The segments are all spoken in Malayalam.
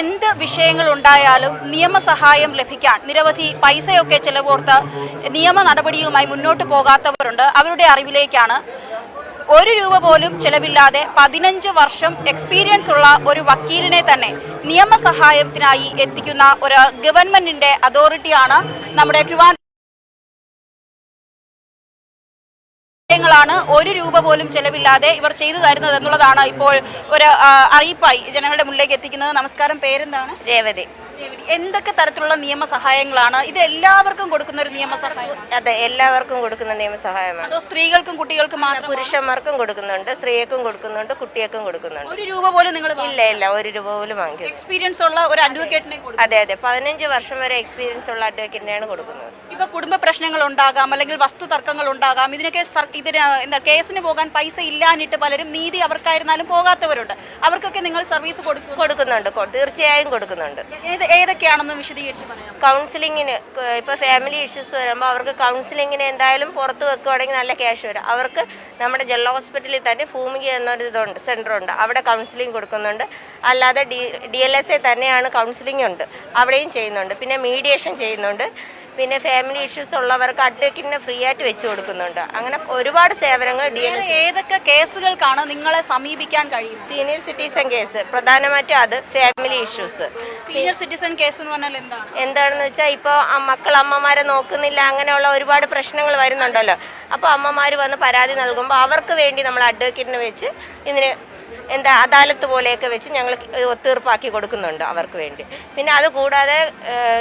എന്ത് വിഷയങ്ങൾ ഉണ്ടായാലും നിയമസഹായം ലഭിക്കാൻ നിരവധി പൈസയൊക്കെ ചെലവോർത്ത് നിയമ നടപടിയുമായി മുന്നോട്ട് പോകാത്തവരുണ്ട്. അവരുടെ അറിവിലേക്കാണ് ഒരു രൂപ പോലും ചിലവില്ലാതെ പതിനഞ്ച് വർഷം എക്സ്പീരിയൻസ് ഉള്ള ഒരു വക്കീലിനെ തന്നെ നിയമസഹായത്തിനായി എത്തിക്കുന്ന ഒരു ഗവൺമെന്റിന്റെ അതോറിറ്റിയാണ് നമ്മുടെ ട്രിവാൻഡ്രം കാര്യങ്ങളാണ് ഒരു രൂപ പോലും ചെലവില്ലാതെ ഇവർ ചെയ്തു തരുന്നത് എന്നുള്ളതാണ് ഇപ്പോൾ ഒരു അറിയിപ്പായി ജനങ്ങളുടെ മുന്നിലേക്ക് എത്തിക്കുന്നത്. നമസ്കാരം. പേരെന്താണ്? രേവതി. എന്തൊക്കെ തരത്തിലുള്ള നിയമസഹായങ്ങളാണ് ഇത് എല്ലാവർക്കും കൊടുക്കുന്ന ഒരു നിയമസഹായം? അതെ എല്ലാവർക്കും കൊടുക്കുന്ന നിയമസഹായമാണ്. അതോ സ്ത്രീകൾക്കും കുട്ടികൾക്കും മാത്രം പുരുഷന്മാർക്കും കൊടുക്കുന്നുണ്ട് സ്ത്രീകൾക്കും കൊടുക്കുന്നുണ്ട് കുട്ടികൾക്കും കൊടുക്കുന്നുണ്ട്. ഒരു രൂപ പോലും നിങ്ങൾ ഇല്ല ഇല്ല ഒരു രൂപ പോലും വാങ്ങിക്കും എക്സ്പീരിയൻസ് ഉള്ള ഒരു അഡ്വക്കേറ്റിനെ അതെ അതെ പതിനഞ്ച് വർഷം വരെ എക്സ്പീരിയൻസ് ഉള്ള അഡ്വക്കേറ്റിനെയാണ് കൊടുക്കുന്നത്. ഇപ്പൊ കുടുംബ പ്രശ്നങ്ങൾ ഉണ്ടാകാം അല്ലെങ്കിൽ വസ്തു തർക്കങ്ങൾ ഉണ്ടാകാം ഇതിനൊക്കെ ഇതിന് എന്താ കേസിന് പോകാൻ പൈസ ഇല്ലാനിട്ട് പലരും നീതി അവർക്കായിരുന്നാലും പോകാത്തവരുണ്ട്. അവർക്കൊക്കെ നിങ്ങൾ സർവീസ് കൊടുക്കും കൊടുക്കുന്നുണ്ട് തീർച്ചയായും കൊടുക്കുന്നുണ്ട്. ഏത് ഏതൊക്കെയാണെന്ന് വിശദീകരിച്ച് പറയാം കൗൺസിലിങ്ങിന് ഇപ്പോൾ ഫാമിലി ഇഷ്യൂസ് വരുമ്പോൾ അവർക്ക് കൗൺസിലിങ്ങിന് എന്തായാലും പുറത്ത് വെക്കുവാണെങ്കിൽ നല്ല ക്യാഷ് വരും. അവർക്ക് നമ്മുടെ ജില്ലാ ഹോസ്പിറ്റലിൽ തന്നെ ഭൂമിക എന്നൊരു ഇതുണ്ട് ഉണ്ട്. അവിടെ കൗൺസിലിംഗ് കൊടുക്കുന്നുണ്ട്. അല്ലാതെ D D L S A തന്നെയാണ് കൗൺസിലിംഗ് ഉണ്ട്. അവിടെയും ചെയ്യുന്നുണ്ട്. പിന്നെ മീഡിയേഷൻ ചെയ്യുന്നുണ്ട്. പിന്നെ ഫാമിലി ഇഷ്യൂസ് ഉള്ളവർക്ക് അഡ്വക്കേറ്റിനെ ഫ്രീ ആയിട്ട് വെച്ച് കൊടുക്കുന്നുണ്ട്. അങ്ങനെ ഒരുപാട് സേവനങ്ങൾ ഡി ഏതൊക്കെ കേസുകൾക്കാണ് നിങ്ങളെ സമീപിക്കാൻ കഴിയും? സീനിയർ സിറ്റിസൺ കേസ് പ്രധാനമായിട്ടും അത് family issues senior citizen case എന്ന് പറഞ്ഞാൽ എന്താണ്? എന്താണെന്ന് വെച്ചാൽ ഇപ്പോൾ മക്കൾ അമ്മമാരെ നോക്കുന്നില്ല അങ്ങനെയുള്ള ഒരുപാട് പ്രശ്നങ്ങൾ വരുന്നുണ്ടല്ലോ. അപ്പോൾ അമ്മമാർ വന്ന് പരാതി നൽകുമ്പോൾ അവർക്ക് വേണ്ടി നമ്മൾ അഡ്വക്കേറ്റിന് വെച്ച് ഇതിന് എന്താ അദാലത്ത് പോലെയൊക്കെ വെച്ച് ഞങ്ങൾ ഒത്തീർപ്പാക്കി കൊടുക്കുന്നുണ്ട് അവർക്ക് വേണ്ടി. പിന്നെ അതുകൂടാതെ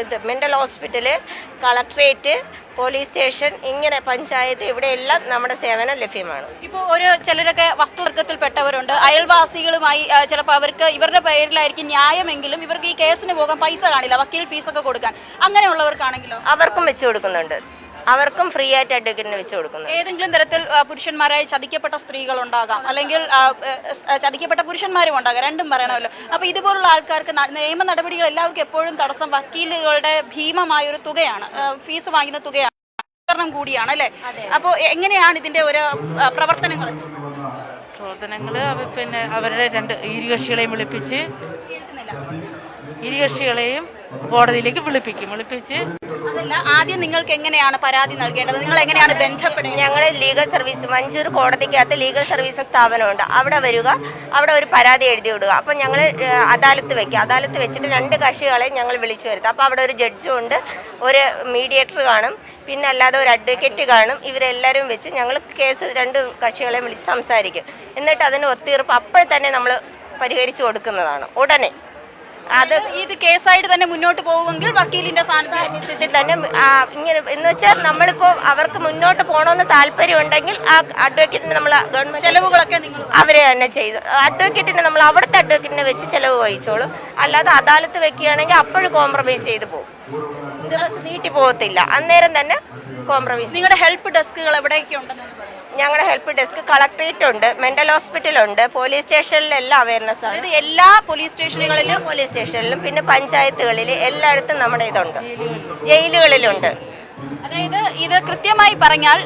ഇത് mental hospital collectorate police station ഇങ്ങനെ പഞ്ചായത്ത് ഇവിടെയെല്ലാം നമ്മുടെ സേവനം ലഭ്യമാണ്. ഇപ്പോൾ ഒരു ചിലരൊക്കെ വസ്തുവർഗത്തിൽപ്പെട്ടവരുണ്ട്. അയൽവാസികളുമായി ചിലപ്പോൾ അവർക്ക് ഇവരുടെ പേരിലായിരിക്കും ന്യായമെങ്കിലും ഇവർക്ക് ഈ കേസിന് പോകാൻ പൈസ കാണില്ല വക്കീൽ ഫീസൊക്കെ കൊടുക്കാൻ. അങ്ങനെയുള്ളവർക്കാണെങ്കിലോ? അവർക്കും വെച്ച് കൊടുക്കുന്നുണ്ട്. അവർക്കും ഫ്രീ ആയിട്ട് അഡ്വക്കേറ്റിനെ വെച്ച് കൊടുക്കുന്നത് ഏതെങ്കിലും തരത്തിൽ പുരുഷന്മാരായി ചതിക്കപ്പെട്ട സ്ത്രീകൾ ഉണ്ടാകാം അല്ലെങ്കിൽ ചതിക്കപ്പെട്ട പുരുഷന്മാരും ഉണ്ടാകാം. രണ്ടും പറയണമല്ലോ. അപ്പോൾ ഇതുപോലുള്ള ആൾക്കാർക്ക് നിയമ നടപടികൾ എല്ലാവർക്കും എപ്പോഴും തടസ്സം വക്കീലുകളുടെ ഭീമമായ ഒരു തുകയാണ് ഫീസ് വാങ്ങുന്ന തുകയാണ്. കാരണം കൂടിയാണ് അല്ലേ? അപ്പോൾ എങ്ങനെയാണ് ഇതിന്റെ ഒരു പ്രവർത്തനങ്ങൾ? പ്രവർത്തനങ്ങൾ പിന്നെ അവരുടെ രണ്ട് ഇരുകക്ഷികളെയും വിളിപ്പിച്ച് ഇരുകക്ഷികളെയും കോടതിയിലേക്ക് വിളിപ്പിക്കും. വിളിപ്പിച്ച് അതല്ല ആദ്യം നിങ്ങൾക്ക് എങ്ങനെയാണ് പരാതി നൽകേണ്ടത്? നിങ്ങൾ എങ്ങനെയാണ് ബന്ധപ്പെടുന്നത്? ഞങ്ങൾ ലീഗൽ സർവീസ് മഞ്ചൂർ കോടതിക്കകത്ത് ലീഗൽ സർവീസ് സ്ഥാപനമുണ്ട്. അവിടെ വരിക അവിടെ ഒരു പരാതി എഴുതി വിടുക. അപ്പം ഞങ്ങൾ അദാലത്ത് വെക്കുക അദാലത്ത് വെച്ചിട്ട് രണ്ട് കക്ഷികളെ ഞങ്ങൾ വിളിച്ചു വരുത്തുക അപ്പോൾ അവിടെ ഒരു ജഡ്ജും ഉണ്ട് ഒരു മീഡിയേറ്റർ കാണും. പിന്നെ അല്ലാതെ ഒരു അഡ്വക്കേറ്റ് കാണും. ഇവരെല്ലാവരും വെച്ച് ഞങ്ങൾ കേസ് രണ്ട് കക്ഷികളെ വിളിച്ച് സംസാരിക്കും. എന്നിട്ട് അതിന് ഒത്തീർപ്പ് അപ്പോൾ തന്നെ നമ്മൾ പരിഹരിച്ചു കൊടുക്കുന്നതാണ്. ഉടനെ. അത് ഇത് കേസായിട്ട് തന്നെ മുന്നോട്ട് പോകുമെങ്കിൽ വക്കീലിന്റെ സാന്നിധ്യത്തിൽ തന്നെ ഇങ്ങനെ എന്ന് വെച്ചാൽ നമ്മളിപ്പോ അവർക്ക് മുന്നോട്ട് പോകണമെന്ന് താല്പര്യം ഉണ്ടെങ്കിൽ ആ അഡ്വക്കേറ്റിന് നമ്മൾ ഗവൺമെന്റ് ചെലവുകളൊക്കെ അവരെ തന്നെ ചെയ്തു. അഡ്വക്കേറ്റിന് നമ്മൾ അവിടുത്തെ അഡ്വക്കേറ്റിനെ വെച്ച് ചെലവ് വഹിച്ചോളും. അല്ലാതെ അദാലത്ത് വെക്കുകയാണെങ്കിൽ അപ്പോഴും കോംപ്രമൈസ് ചെയ്ത് പോകും. നീട്ടി പോകത്തില്ല. അന്നേരം തന്നെ കോംപ്രമൈസ് നിങ്ങളുടെ ഹെൽപ്പ് ഡെസ്കുകൾ എവിടെയൊക്കെ ഉണ്ടെന്ന് ഞങ്ങളുടെ ഹെൽപ്പ് ഡെസ്ക് കളക്ട്രേറ്റ് ഉണ്ട് മെന്റൽ ഹോസ്പിറ്റൽ ഉണ്ട് പോലീസ് സ്റ്റേഷനിലെല്ലാം അവയർനെസ് ആണ്. എല്ലാ പോലീസ് സ്റ്റേഷനുകളിലും പോലീസ് സ്റ്റേഷനിലും പിന്നെ പഞ്ചായത്തുകളിൽ എല്ലായിടത്തും നമ്മുടെ ഇതുണ്ട്. ജയിലുകളിലുണ്ട്. അതായത് ഇത് കൃത്യമായി പറഞ്ഞാൽ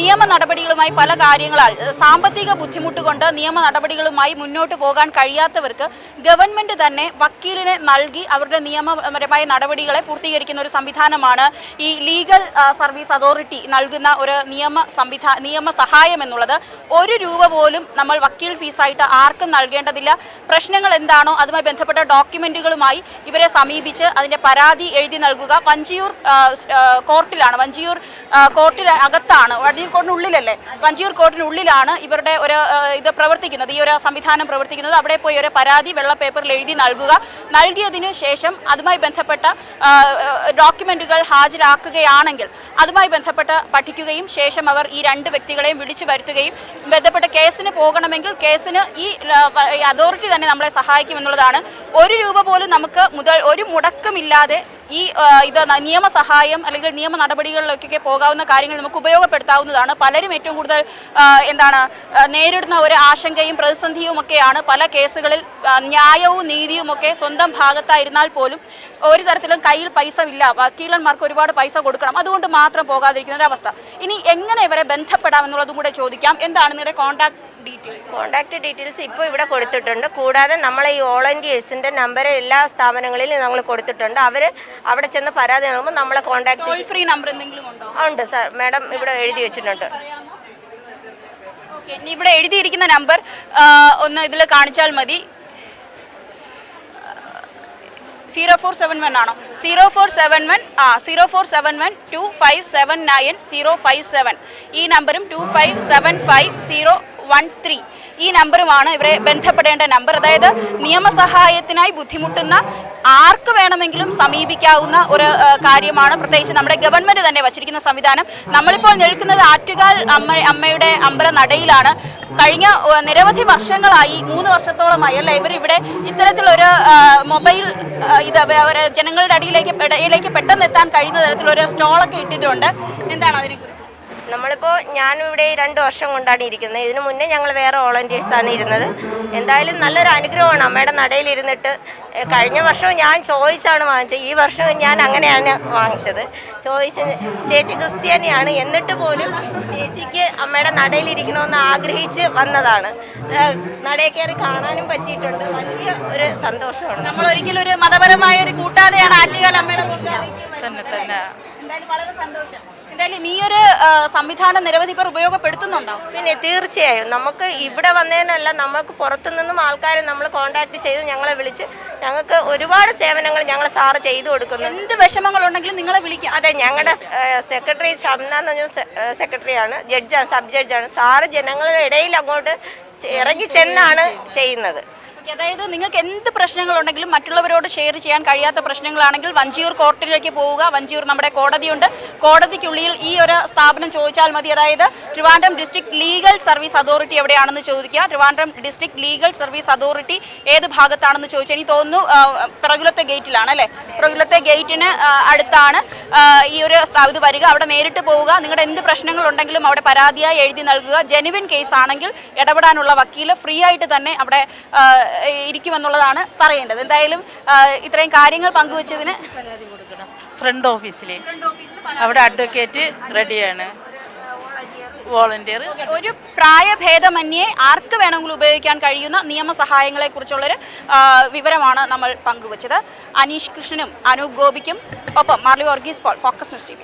നിയമ നടപടികളുമായി പല കാര്യങ്ങളാൽ സാമ്പത്തിക ബുദ്ധിമുട്ട് കൊണ്ട് നിയമ നടപടികളുമായി മുന്നോട്ട് പോകാൻ കഴിയാത്തവർക്ക് ഗവൺമെന്റ് തന്നെ വക്കീലിനെ നൽകി അവരുടെ നിയമപരമായ നടപടികളെ പൂർത്തീകരിക്കുന്ന ഒരു സംവിധാനമാണ് ഈ ലീഗൽ സർവീസ് അതോറിറ്റി നൽകുന്ന ഒരു നിയമ സംവിധാ നിയമ സഹായം എന്നുള്ളത്. ഒരു രൂപ പോലും നമ്മൾ വക്കീൽ ഫീസായിട്ട് ആർക്കും നൽകേണ്ടതില്ല. പ്രശ്നങ്ങൾ എന്താണോ അതുമായി ബന്ധപ്പെട്ട ഡോക്യുമെന്റുകളുമായി ഇവരെ സമീപിച്ച് അതിന്റെ പരാതി എഴുതി നൽകുക. പഞ്ചിയൂർ ആ, കോർട്ടിലാണ് വഞ്ചിയൂർ കോർട്ടിന് അകത്താണ് വഞ്ചിയൂർ കോർട്ടിനുള്ളിലല്ലേ? വഞ്ചിയൂർ കോർട്ടിനുള്ളിലാണ് ഇവരുടെ ഒരു ഇത് പ്രവർത്തിക്കുന്നത്. ഈ ഒരു സംവിധാനം പ്രവർത്തിക്കുന്നത്. അവിടെ പോയി ഒരു പരാതി വെള്ള പേപ്പറിൽ എഴുതി നൽകുക. നൽകിയതിന് ശേഷം അതുമായി ബന്ധപ്പെട്ട ഡോക്യുമെന്റുകൾ ഹാജരാക്കുകയാണെങ്കിൽ അതുമായി ബന്ധപ്പെട്ട് പഠിക്കുകയും ശേഷം അവർ ഈ രണ്ട് വ്യക്തികളെയും വിളിച്ചു വരുത്തുകയും ബന്ധപ്പെട്ട കേസിന് പോകണമെങ്കിൽ കേസിന് ഈ അതോറിറ്റി തന്നെ നമ്മളെ സഹായിക്കുമെന്നുള്ളതാണ് ഒരു രൂപ പോലും നമുക്ക് മുതൽ ഒരു മുടക്കമില്ലാതെ ഈ ഇത് നിയമസഹായം അല്ലെങ്കിൽ നിയമ നടപടികളിലേക്കൊക്കെ പോകാവുന്ന കാര്യങ്ങൾ നമുക്ക് ഉപയോഗപ്പെടുത്താവുന്നതാണ്. പലരും ഏറ്റവും കൂടുതൽ എന്താണ് നേരിടുന്ന ഒരു ആശങ്കയും പ്രതിസന്ധിയും ഒക്കെയാണ് പല കേസുകളിൽ ന്യായവും നീതിയും ഒക്കെ സ്വന്തം ഭാഗത്തായിരുന്നാൽ പോലും ഒരു തരത്തിലും കയ്യിൽ പൈസ ഇല്ല. വക്കീലന്മാർക്ക് ഒരുപാട് പൈസ കൊടുക്കണം. അതുകൊണ്ട് മാത്രം പോകാതിരിക്കുന്ന ഒരു അവസ്ഥ ഇനി എങ്ങനെ ഇവരെ ബന്ധപ്പെടാം എന്നുള്ളതും കൂടെ ചോദിക്കാം. എന്താണ് നിങ്ങളുടെ കോൺടാക്ട് കോൺടാക്ട് ഡീറ്റെയിൽസ് ഇപ്പോൾ ഇവിടെ കൊടുത്തിട്ടുണ്ട്. കൂടാതെ നമ്മൾ ഈ വോളണ്ടിയേഴ്സിന്റെ നമ്പർ എല്ലാ സ്ഥാപനങ്ങളിലും നമ്മൾ കൊടുത്തിട്ടുണ്ട്. അവർ അവിടെ ചെന്ന് പരാതി നൽകുമ്പോൾ നമ്മളെ കോൺടാക്ട് ഫ്രീ നമ്പർ എന്തെങ്കിലും ഉണ്ടോ? ഉണ്ട് സാർ. മാഡം ഇവിടെ എഴുതി വെച്ചിട്ടുണ്ട്. ഇനി ഇവിടെ എഴുതിയിരിക്കുന്ന നമ്പർ ഒന്ന് ഇതിൽ കാണിച്ചാൽ മതി. സീറോ ഫോർ സെവൻ വൺ ആണോ? സീറോ ഫോർ സെവൻ വൺ ആ zero four seven one two five seven nine zero five seven ഈ നമ്പറും two five seven five zero one three ഈ നമ്പറുമാണ് ഇവരെ ബന്ധപ്പെടേണ്ട നമ്പർ. അതായത് നിയമസഹായത്തിനായി ബുദ്ധിമുട്ടുന്ന ആർക്ക് വേണമെങ്കിലും സമീപിക്കാവുന്ന ഒരു കാര്യമാണ് പ്രത്യേകിച്ച് നമ്മുടെ ഗവൺമെന്റ് തന്നെ വച്ചിരിക്കുന്ന സംവിധാനം. നമ്മളിപ്പോൾ നിൽക്കുന്നത് ആറ്റുകാൽ അമ്മ അമ്മയുടെ അമ്പല നടയിലാണ്. കഴിഞ്ഞ നിരവധി വർഷങ്ങളായി മൂന്ന് വർഷത്തോളമായി അല്ല ഇവർ ഇവിടെ ഇത്തരത്തിലൊരു മൊബൈൽ ഇത് ജനങ്ങളുടെ അടിയിലേക്ക് ഇടയിലേക്ക് പെട്ടെന്ന് എത്താൻ കഴിയുന്ന തരത്തിലൊരു സ്റ്റോളൊക്കെ ഇട്ടിട്ടുണ്ട്. എന്താണ് അതിനെക്കുറിച്ച്? നമ്മളിപ്പോൾ ഞാനിവിടെ ഈ രണ്ട് വർഷം കൊണ്ടാണ് ഇരിക്കുന്നത്. ഇതിനു മുന്നേ ഞങ്ങൾ വേറെ വോളണ്ടിയേഴ്സാണ് ഇരുന്നത്. എന്തായാലും നല്ലൊരു അനുഗ്രഹമാണ് അമ്മയുടെ നടയിൽ ഇരുന്നിട്ട് കഴിഞ്ഞ വർഷവും ഞാൻ ചോദിച്ചാണ് വാങ്ങിച്ചത്. ഈ വർഷവും ഞാൻ അങ്ങനെയാണ് വാങ്ങിച്ചത്. ചോദിച്ച് ചേച്ചി ക്രിസ്ത്യാനിയാണ്. എന്നിട്ട് പോലും ചേച്ചിക്ക് അമ്മയുടെ നടയിൽ ഇരിക്കണമെന്ന് ആഗ്രഹിച്ച് വന്നതാണ്. നടയെ നടയിൽ കയറി കാണാനും പറ്റിയിട്ടുണ്ട്. വലിയ ഒരു സന്തോഷമാണ്. നമ്മൾ ഒരിക്കലും ഒരു മതപരമായ ഒരു കൂട്ടാതെയാണ് ആറ്റുകാൽ അമ്മയുടെ തന്നെ തന്നെ. എന്തായാലും വളരെ സന്തോഷം. എന്തായാലും ഈ ഒരു സംവിധാനം നിരവധി പേർ ഉപയോഗപ്പെടുത്തുന്നുണ്ടോ? പിന്നെ തീർച്ചയായും. നമുക്ക് ഇവിടെ വന്നതിനല്ല നമുക്ക് പുറത്തു നിന്നും ആൾക്കാരെ നമ്മൾ കോണ്ടാക്ട് ചെയ്ത് ഞങ്ങളെ വിളിച്ച് ഞങ്ങൾക്ക് ഒരുപാട് സേവനങ്ങൾ ഞങ്ങൾ സാറ് ചെയ്തു കൊടുക്കുന്നു. എന്ത് വിഷമങ്ങൾ ഉണ്ടെങ്കിലും നിങ്ങളെ വിളിക്കാം. അതെ ഞങ്ങളുടെ സെക്രട്ടറി ഷംന എന്ന് പറഞ്ഞ സെക്രട്ടറിയാണ് ജഡ്ജാണ് സബ് ജഡ്ജാണ് സാറ് ജനങ്ങളുടെ ഇടയിൽ അങ്ങോട്ട് ഇറങ്ങി ചെന്നാണ് ചെയ്യുന്നത്. അതായത് നിങ്ങൾക്ക് എന്ത് പ്രശ്നങ്ങളുണ്ടെങ്കിലും മറ്റുള്ളവരോട് ഷെയർ ചെയ്യാൻ കഴിയാത്ത പ്രശ്നങ്ങളാണെങ്കിൽ വഞ്ചിയൂർ കോർട്ടിലേക്ക് പോവുക. വഞ്ചിയൂർ നമ്മുടെ കോടതിയുണ്ട്. കോടതിക്കുള്ളിൽ ഈ ഒരു സ്ഥാപനം ചോദിച്ചാൽ മതി. അതായത് Trivandrum district legal service authority എവിടെയാണെന്ന് ചോദിക്കുക. Trivandrum district legal service authority ഏത് ഭാഗത്താണെന്ന് ചോദിച്ചാൽ എനിക്ക് തോന്നുന്നു പ്രകുലത്തെ ഗേറ്റിലാണ് അല്ലേ? പ്രകുലത്തെ ഗേറ്റിന് അടുത്താണ് ഈ ഒരു ഇത് വരിക. അവിടെ നേരിട്ട് പോവുക. നിങ്ങളുടെ എന്ത് പ്രശ്നങ്ങളുണ്ടെങ്കിലും അവിടെ പരാതിയായി എഴുതി നൽകുക. ജെനുവിൻ കേസ് ആണെങ്കിൽ ഇടപെടാനുള്ള വക്കീൽ ഫ്രീ ആയിട്ട് തന്നെ അവിടെ ഇരിക്കുമെന്നുള്ളതാണ് പറയേണ്ടത്. എന്തായാലും ഇത്രയും കാര്യങ്ങൾ പങ്കുവച്ചതിന് ഫ്രണ്ട് ഓഫീസിൽ അവിടെ അഡ്വക്കേറ്റ് റെഡിയാണ് വോളണ്ടിയർ ഒരു പ്രായഭേദമന്യേ ആർക്ക് വേണമെങ്കിലും ഉപയോഗിക്കാൻ കഴിയുന്ന നിയമസഹായങ്ങളെ കുറിച്ചുള്ളൊരു വിവരമാണ് നമ്മൾ പങ്കുവച്ചത്. അനീഷ് കൃഷ്ണനും അനൂപ് ഗോപിക്കും ഒപ്പം Marly Varghese Paul focus news T